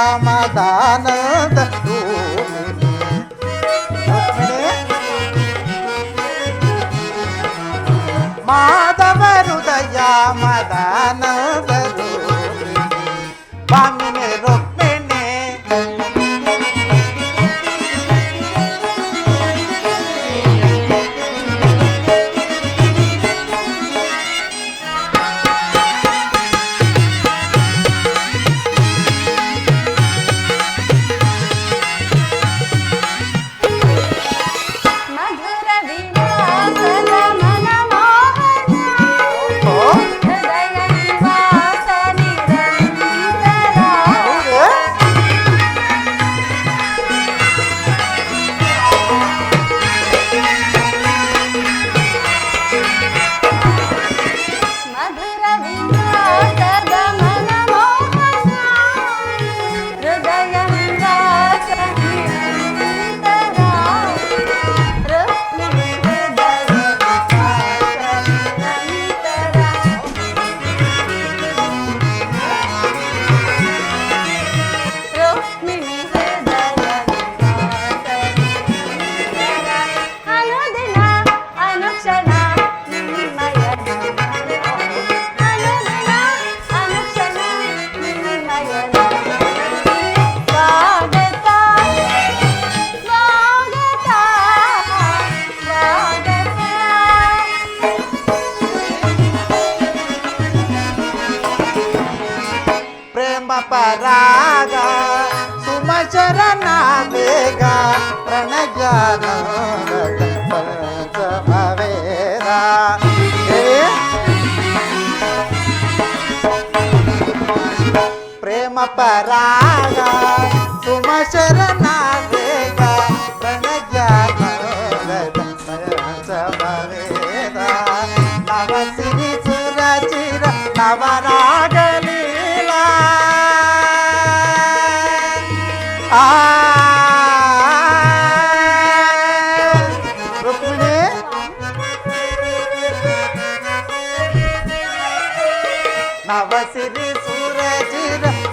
రామదానంద Thank you.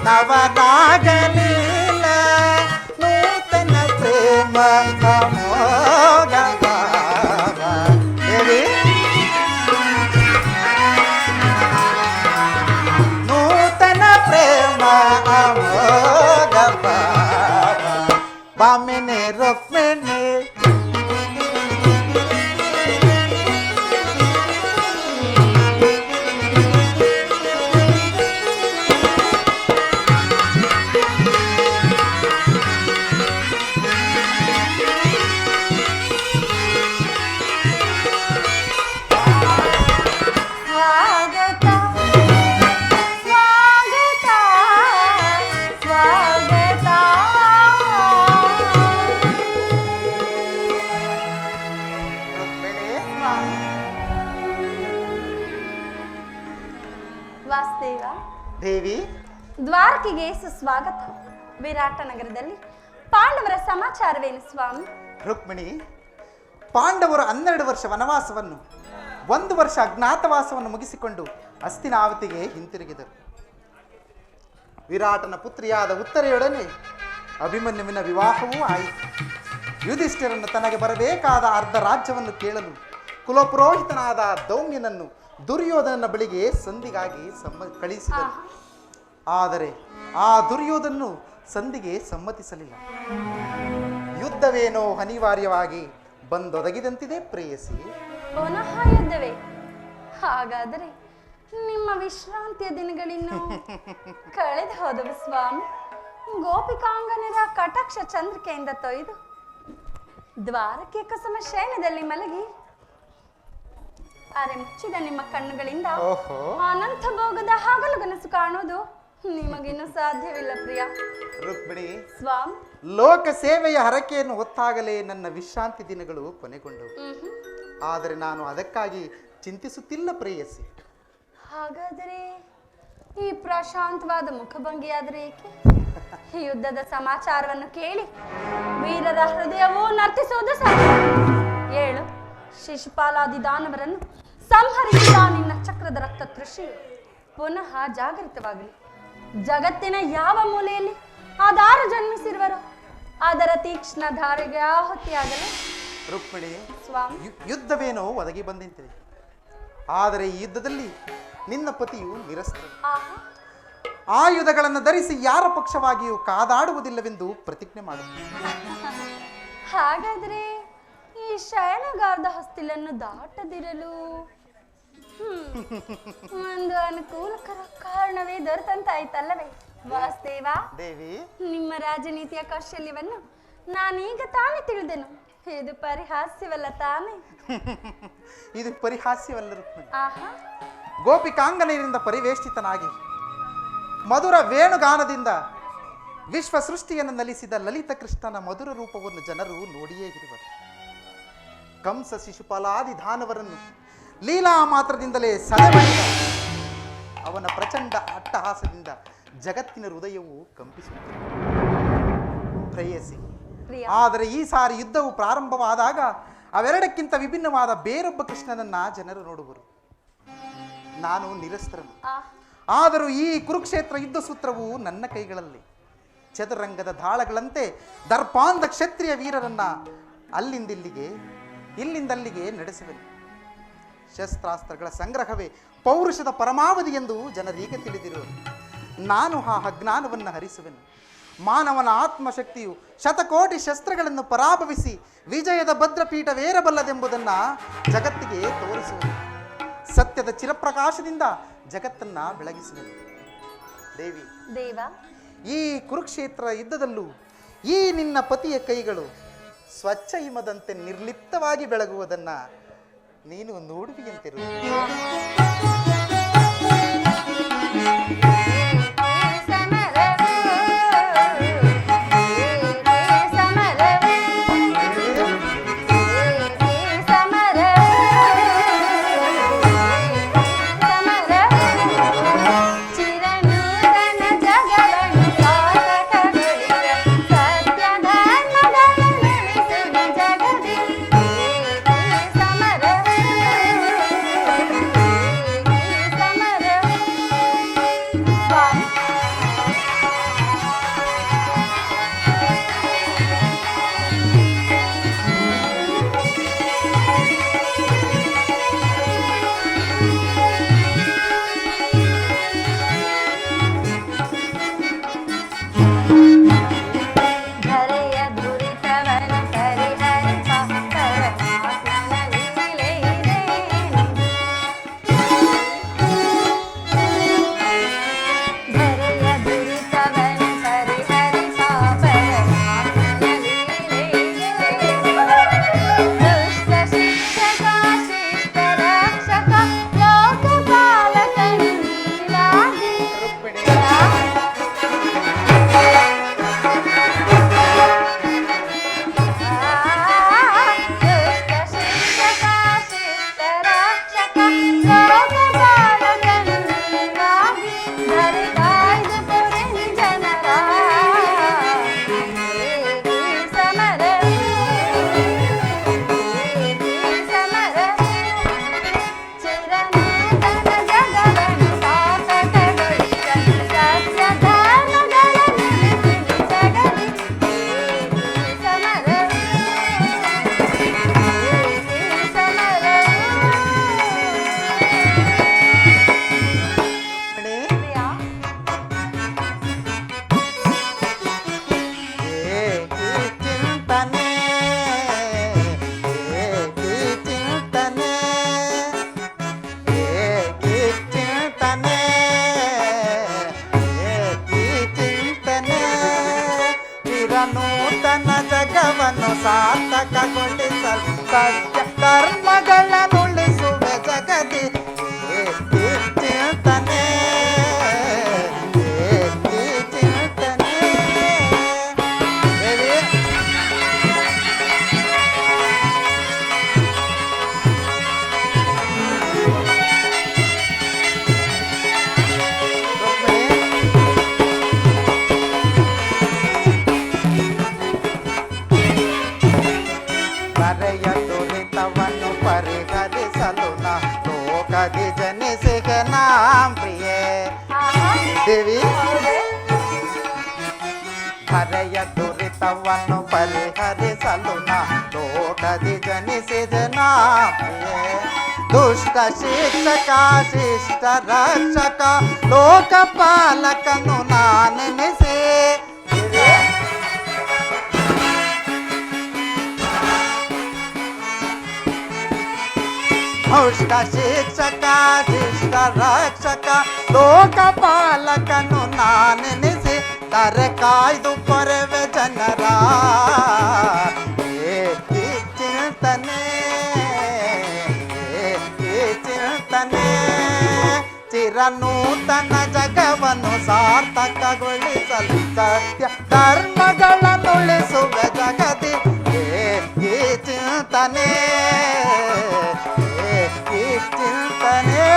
నవరాగలీల నూతన ప్రేమ నమో ವಿರಾಟ ನಗರದಲ್ಲಿ ಪಾಂಡವರ ಸಮಾಚಾರವೇನು ಸ್ವಾಮಿ? ರುಕ್ಮಿಣಿ ಪಾಂಡವರ ಹನ್ನೆರಡು ವರ್ಷ ವನವಾಸವನ್ನು ಒಂದು ವರ್ಷ ಅಜ್ಞಾತವಾಸವನ್ನು ಮುಗಿಸಿಕೊಂಡು ಹಸ್ತಿನಾವತಿಗೆ ಹಿಂತಿರುಗಿದರು. ವಿರಾಟನ ಪುತ್ರಿಯಾದ ಉತ್ತರೆಯೊಡನೆ ಅಭಿಮನ್ಯುವಿನ ವಿವಾಹವೂ ಆಯಿತು. ಯುಧಿಷ್ಠಿರನ್ನು ತನಗೆ ಬರಬೇಕಾದ ಅರ್ಧ ರಾಜ್ಯವನ್ನು ಕೇಳಲು ಕುಲಪುರೋಹಿತನಾದ ದೌಮ್ಯನನ್ನು ದುರ್ಯೋಧನನ ಬಳಿಗೆ ಸಂಧಿಗಾಗಿ ಸಮ್ಮ ಕಳಿಸಿದರು ಆದರೆ ಆ ದುರ್ಯೋಧನನು ಸಂಧಿಗೆ ಸಮ್ಮತಿಸಲಿಲ್ಲ. ಯುದ್ಧವೇನೋ ಅನಿವಾರ್ಯವಾಗಿ ಬಂದೊದಗಿದಂತಿದೆ ಪ್ರೇಯಸಿ. ಪುನಃ ಯುದ್ಧವೇ? ಹಾಗಾದರೆ ನಿಮ್ಮ ವಿಶ್ರಾಂತಿಯ ದಿನಗಳಿನ್ನು? ಕಳೆದು ಹೋದವು ಸ್ವಾಮಿ. ಗೋಪಿಕಾಂಗನರ ಕಟಾಕ್ಷ ಚಂದ್ರಿಕೆಯಿಂದ ತೊಯ್ದು ದ್ವಾರಕ್ಕೆ ಕಸಮ ಶಯನದಲ್ಲಿ ಮಲಗಿ ಅರೆ ಮುಚ್ಚಿದ ನಿಮ್ಮ ಕಣ್ಣುಗಳಿಂದ ಅನಂತ ಭೋಗದ ಹಾಗಲು ಕನಸು ಕಾಣುವುದು ನಿಮಗಿನ್ನೂ ಸಾಧ್ಯವಿಲ್ಲ ಪ್ರಿಯ. ರುಕ್ಮಿಣಿ ಸ್ವಾಮ್. ಲೋಕ ಸೇವೆಯ ಹರಕೆಯನ್ನು ಹೊತ್ತಾಗಲೇ ನನ್ನ ವಿಶ್ರಾಂತಿ ದಿನಗಳು ಕೊನೆಗೊಂಡವು ಆದರೆ ನಾನು ಅದಕ್ಕಾಗಿ ಚಿಂತಿಸುತ್ತಿಲ್ಲ ಪ್ರೇಯಸಿ. ಹಾಗಾದರೆ ಈ ಪ್ರಶಾಂತವಾದ ಮುಖಭಂಗಿಯಾದರೆ ಏಕೆ? ಈ ಯುದ್ಧದ ಸಮಾಚಾರವನ್ನು ಕೇಳಿ ವೀರರ ಹೃದಯವೂ ನರ್ತಿಸುವುದು ಸರಿ ಏಳು ಶಿಶುಪಾಲಾದಿ ದಾನವರನ್ನು ಸಂಹರಿಸಿದ ನಿನ್ನ ಚಕ್ರದ ರಕ್ತ ತೃಷಿ. ಪುನಃ ಜಾಗೃತವಾಗಲಿ ಜಗತ್ತಿನ ಯಾವ ಮೂಲೆಯಲ್ಲಿ ಆಧಾರ ಜನ್ಮಿಸಿರುವರು ಅದರ ತೀಕ್ಷ್ಣ ಧಾರೆಗೆ ಆಹುತಿಯಾಗಲಿ. ರುಕ್ಮಿಣಿ ಸ್ವಾಮಿ. ಯುದ್ಧವೇನೋ ಒದಗಿ ಬಂದಿಂತಿದೆ ಆದರೆ ಈ ಯುದ್ಧದಲ್ಲಿ ನಿನ್ನ ಪತಿಯು ನಿರಸ್ತ ಆಹಾ. ಆಯುಧಗಳನ್ನು ಧರಿಸಿ ಯಾರ ಪಕ್ಷವಾಗಿಯೂ ಕಾದಾಡುವುದಿಲ್ಲವೆಂದು ಪ್ರತಿಜ್ಞೆ ಮಾಡುತ್ತೆ ಹಾಗಾದ್ರೆ ಈ ಶಯನಗಾರದ ಹಸ್ತಿಲನ್ನು ದಾಟದಿರಲು ಒಂದು ಅನುಕೂಲಕರ ಕಾರಣವೇ ದೊರೆತಂತಾಯ್ತಲ್ಲವೇ ವಾಸುದೇವ? ದೇವಿ? ನಿಮ್ಮ ರಾಜನೀತಿಯ ಕೌಶಲ್ಯವನ್ನು ನಾನೀಗ ತಾನೇ ತಿಳಿದೆನು. ಇದು ಪರಿಹಾಸ್ಯವಲ್ಲ ತಾನೇ? ಇದು ಪರಿಹಾಸ್ಯವಲ್ಲ ಆಹಾ. ಗೋಪಿಕಾಂಗನೆಯರಿಂದ ಪರಿವೇಷ್ಟಿತನಾಗಿ ಮಧುರ ವೇಣುಗಾನದಿಂದ ವಿಶ್ವ ಸೃಷ್ಟಿಯನ್ನು ನಲಿಸಿದ ಲಲಿತ ಕೃಷ್ಣನ ಮಧುರ ರೂಪವನ್ನು ಜನರು ನೋಡಿಯೇ ಇರುವರು. ಕಂಸ ಶಿಶುಪಾಲಾದಿ ದಾನವರನ್ನು ಲೀಲಾ ಮಾತ್ರದಿಂದಲೇ ಸದೆಬಡಿದ ಅವನ ಪ್ರಚಂಡ ಅಟ್ಟಹಾಸದಿಂದ ಜಗತ್ತಿನ ಹೃದಯವು ಕಂಪಿಸುತ್ತದೆ. ಪ್ರೇಯಸಿ. ಆದರೆ ಈ ಸಾರಿ ಯುದ್ಧವು ಪ್ರಾರಂಭವಾದಾಗ ಅವೆರಡಕ್ಕಿಂತ ವಿಭಿನ್ನವಾದ ಬೇರೊಬ್ಬ ಕೃಷ್ಣನನ್ನ ಜನರು ನೋಡುವರು. ನಾನು ನಿರಸ್ತ್ರನು. ಆದರೂ ಈ ಕುರುಕ್ಷೇತ್ರ ಯುದ್ಧ ಸೂತ್ರವು ನನ್ನ ಕೈಗಳಲ್ಲಿ. ಚದುರಂಗದ ದಾಳಗಳಂತೆ ದರ್ಪಾಂಧ ಕ್ಷತ್ರಿಯ ವೀರರನ್ನ ಅಲ್ಲಿಂದಿಲ್ಲಿಗೆ ಇಲ್ಲಿಂದಲ್ಲಿಗೆ ನಡೆಸುವೆನು. ಶಸ್ತ್ರಾಸ್ತ್ರಗಳ ಸಂಗ್ರಹವೇ ಪೌರುಷದ ಪರಮಾವಧಿ ಎಂದು ಜನರಿಗೆ ತಿಳಿದಿರುವರು ನಾನು ಆ ಅಜ್ಞಾನವನ್ನು ಹರಿಸುವೆನು. ಮಾನವನ ಆತ್ಮಶಕ್ತಿಯು ಶತಕೋಟಿ ಶಸ್ತ್ರಗಳನ್ನು ಪರಾಭವಿಸಿ ವಿಜಯದ ಭದ್ರಪೀಠವೇರಬಲ್ಲದೆಂಬುದನ್ನು ಜಗತ್ತಿಗೆ ತೋರಿಸುವುದು ಸತ್ಯದ ಚಿರಪ್ರಕಾಶದಿಂದ ಜಗತ್ತನ್ನ ಬೆಳಗಿಸುವುದು ದೇವಿ ದೇವ ಈ ಕುರುಕ್ಷೇತ್ರ ಯುದ್ಧದಲ್ಲೂ ಈ ನಿನ್ನ ಪತಿಯ ಕೈಗಳು ಸ್ವಚ್ಛ ಹಿಮದಂತೆ ನಿರ್ಲಿಪ್ತವಾಗಿ ಬೆಳಗುವುದನ್ನ ನೀನು ನೋಡುವಿಯಂತಿರು ಸ್ವಾಮಿ కవ్వను పరిహరిసలున తోటది జనిసిదనా దుష్ట శిక్షక శిష్ట రక్షక లోకపాలకను నానిసే దుష్ట శిక్షక శిష్ట రక్షక లోకపాలకను నానిసే ತರ ಕಾಯ್ದು ಕೊರವೆ ಜನರ. ಏ ಚಿಂತನೆ ಏ ಚಿಂತನೆ. ಚಿರನೂತನ ಜಗವನ್ನು ಸಾರ್ಥಕಗೊಳಿಸಲು ಸತ್ಯ ಧರ್ಮಗಳನ್ನುಳಿಸುವ ಜಗದಿ. ಏ, ಈ ಚಿಂತನೆ, ಏ ಚಿಂತನೆ.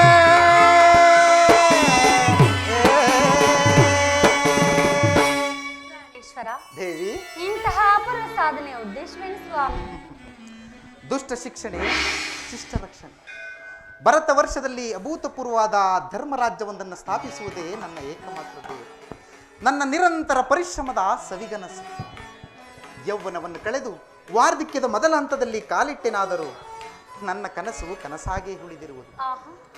ದೇವಿ. ಇಂತಹ ಅಪರ ಸಾಧನೆಯ ಉದ್ದೇಶವೇನು ಸ್ವಾಮಿ? ದುಷ್ಟ ಶಿಕ್ಷಣೆ ಶಿಷ್ಟ ರಕ್ಷಣೆ. ಭರತ ವರ್ಷದಲ್ಲಿ ಅಭೂತಪೂರ್ವವಾದ ಧರ್ಮರಾಜ್ಯವೊಂದನ್ನು ಸ್ಥಾಪಿಸುವುದೇ ನನ್ನ ಏಕಮಾತ್ರ ಧ್ಯೇಯ. ನನ್ನ ನಿರಂತರ ಪರಿಶ್ರಮದ ಸವಿಗನಸು. ಯೌವನವನ್ನು ಕಳೆದು ವಾರ್ಧಕ್ಯದ ಮೊದಲ ಹಂತದಲ್ಲಿ ಕಾಲಿಟ್ಟೆನಾದರೂ ನನ್ನ ಕನಸು ಕನಸಾಗೇ ಉಳಿದಿರುವುದು.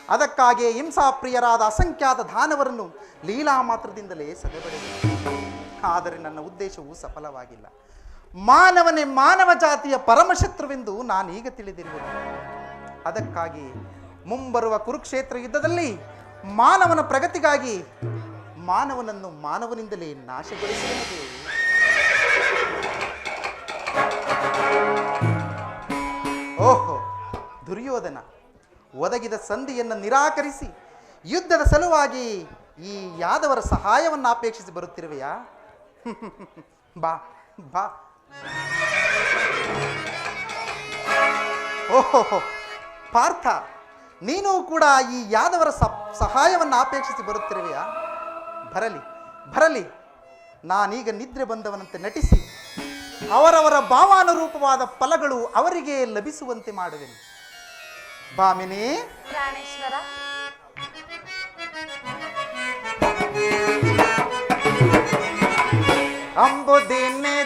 ಅದಕ್ಕಾಗಿ ಹಿಂಸಾಪ್ರಿಯರಾದ ಅಸಂಖ್ಯಾತ ದಾನವರನ್ನು ಲೀಲಾ ಮಾತ್ರದಿಂದಲೇ ಸದೆಬಡಿದೆ ಆದರೆ ನನ್ನ ಉದ್ದೇಶವು ಸಫಲವಾಗಿಲ್ಲ. ಮಾನವನೇ ಮಾನವ ಜಾತಿಯ ಪರಮಶತ್ರುವೆಂದು ನಾನೀಗ ತಿಳಿದಿರುವುದು. ಅದಕ್ಕಾಗಿ ಮುಂಬರುವ ಕುರುಕ್ಷೇತ್ರ ಯುದ್ಧದಲ್ಲಿ ಮಾನವನ ಪ್ರಗತಿಗಾಗಿ ಮಾನವನನ್ನು ಮಾನವನಿಂದಲೇ ನಾಶಗೊಳಿಸುವುದು. ಓಹೋ, ದುರ್ಯೋಧನ, ಒದಗಿದ ಸಂಧಿಯನ್ನು ನಿರಾಕರಿಸಿ ಯುದ್ಧದ ಸಲುವಾಗಿ ಈ ಯಾದವರ ಸಹಾಯವನ್ನು ಅಪೇಕ್ಷಿಸಿ ಬರುತ್ತಿರುವೆಯಾ? ಬಾ ಬಾ ಓಹೋ ಪಾರ್ಥ, ನೀನು ಕೂಡ ಈ ಯಾದವರ ಸಹಾಯವನ್ನು ಅಪೇಕ್ಷಿಸಿ ಬರುತ್ತಿರುವೆಯಾ? ಬರಲಿ ಬರಲಿ. ನಾನೀಗ ನಿದ್ರೆ ಬಂದವನಂತೆ ನಟಿಸಿ ಅವರವರ ಭಾವಾನುರೂಪವಾದ ಫಲಗಳು ಅವರಿಗೆ ಲಭಿಸುವಂತೆ ಮಾಡುವೆನು. ಬಾಮಿನಿ. ಪ್ರಾಣೇಶ್ವರ অম্বদিনে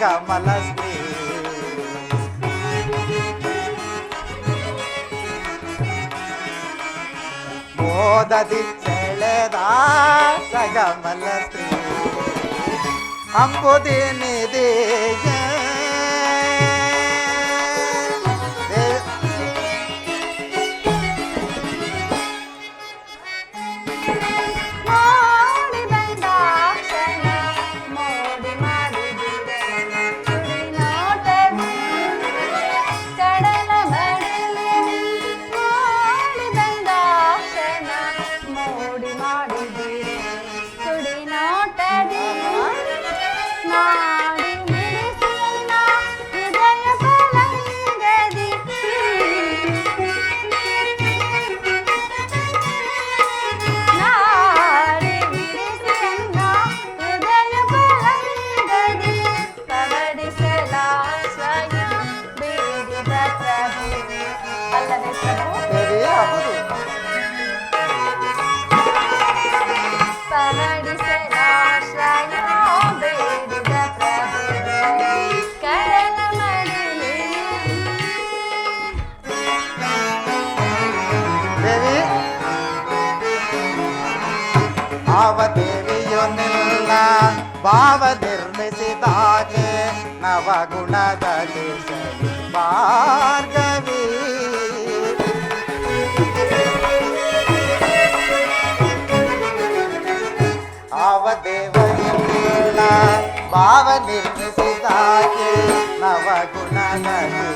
கமலஸ்ரீ. மோததி செழதா சகமலஸ்ரீ. அம்புதி நிதியே ನ ಭಾವ ನಿರ್ಮಿಸಿದಾಗೆ ನವಗುಣದಲ್ಲಿ ಭಾರ್ಗವಿ ಅವದೇವನ ಭಾವ ನಿರ್ಮಿಸಿದಾಗೆ ನವಗುಣದಲ್ಲಿ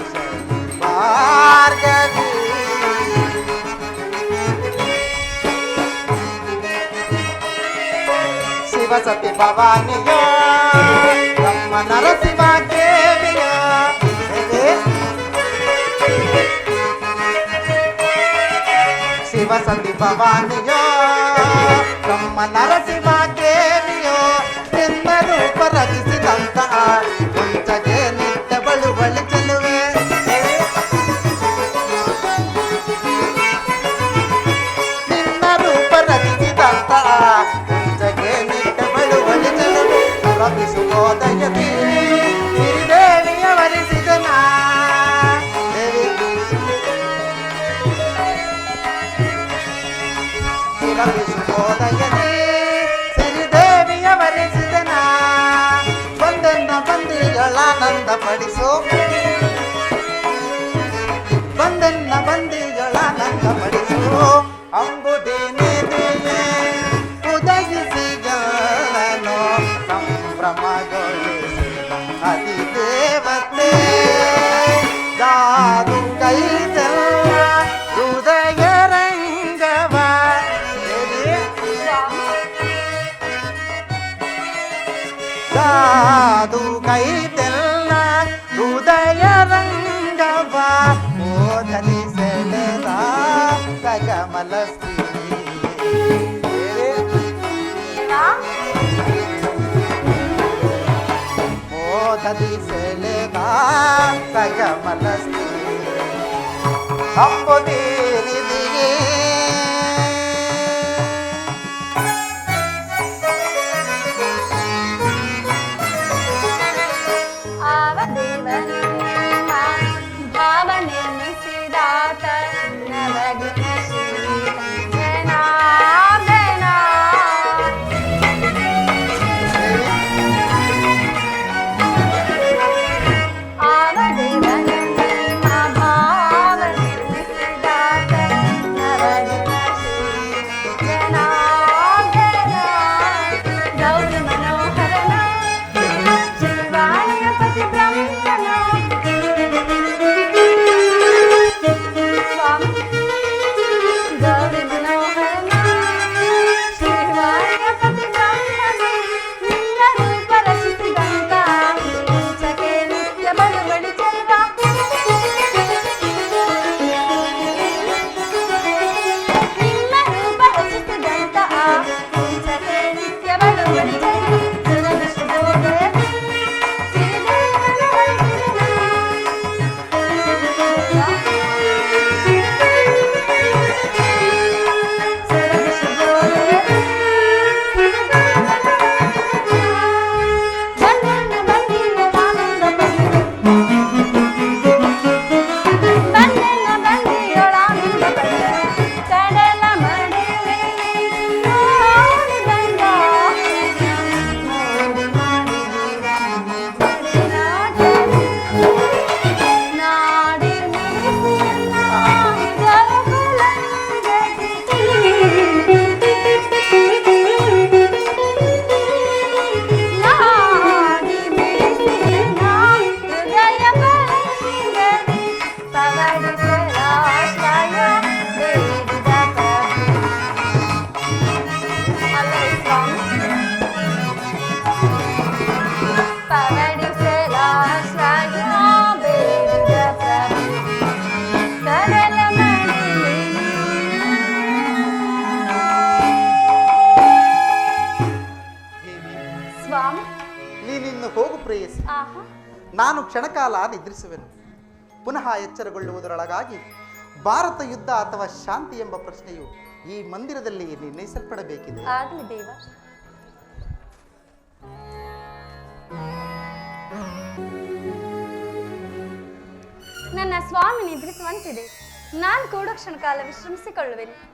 ಭಾರ್ಗವಿ వసతి భవానియో బ్రహ్మ నరసింహదేవియో శివసతి భవానియో బ్రహ్మ రూప రచిసిదంత అంతగమనస్తి అంబుదీ ಕಾಲ ನಿದ್ರಿಸುವೆನು ಪುನಃ ಎಚ್ಚರಗೊಳ್ಳುವುದರೊಳಗಾಗಿ ಭಾರತ ಯುದ್ಧ ಅಥವಾ ಶಾಂತಿ ಎಂಬ ಪ್ರಶ್ನೆಯು ಈ ಮಂದಿರದಲ್ಲಿ ನಿರ್ಣಯಿಸಲ್ಪಡಬೇಕಿದೆ. ನನ್ನ ಸ್ವಾಮಿ ನಿದ್ರಿಸುವಂತಿದೆ. ನಾನು ಕೂಡ ಕ್ಷಣಕಾಲ ವಿಶ್ರಮಿಸಿಕೊಳ್ಳುವೆನು